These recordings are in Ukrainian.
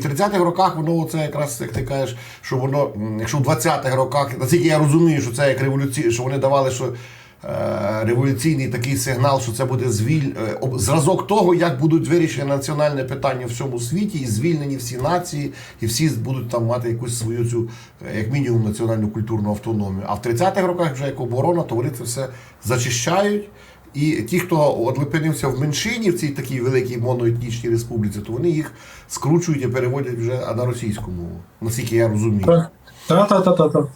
В 30-х роках воно це якраз як ти кажеш, що воно, якщо в 20-х роках, наскільки я розумію, що це як революція, що вони давали, що е, революційний такий сигнал, що це буде звіль е, зразок того, як будуть вирішені національне питання в всьому світі, і звільнені всі нації, і всі будуть там мати якусь свою цю, е, як мінімум, національну культурну автономію. А в 30-х роках вже як оборона, то вони це все зачищають. І ті, хто от в меншині в цій такій великій моноетнічній республіці, то вони їх скручують і переводять вже на російську мову, наскільки я розумію. Так. Та, та, та, та, та.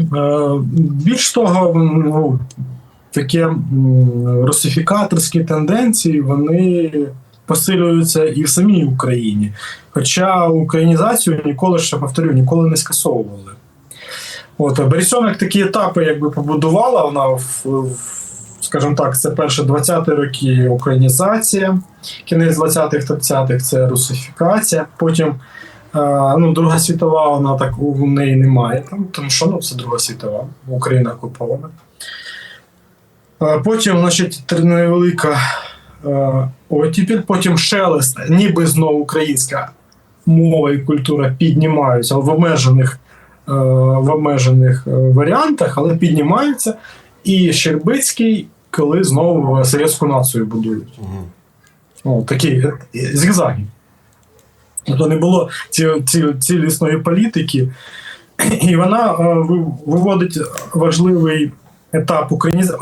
Е, більш того, ну, такі русифікаторські тенденції вони посилюються і в самій Україні. Хоча українізацію ніколи ще повторю, ніколи не скасовували. От, Борисьонок такі етапи якби побудувала, вона в, в скажімо так, це перше 20-ті роки українізація, кінець 20-х, 30-х це русифікація, потім Е, ну, Друга світова, вона так у неї немає, там, тому що ну, це Друга світова, Україна окупована. Е, Потім, значить, невелика е, оттіпіль, потім шелест, ніби знову українська мова і культура піднімаються в обмежених, в обмежених варіантах, але піднімаються. І Щербицький, коли знову совєтську націю будують. Угу. О, такі зігзаги. Тобто не було ці, ці, цілісної політики, і вона е, виводить важливий етап українізації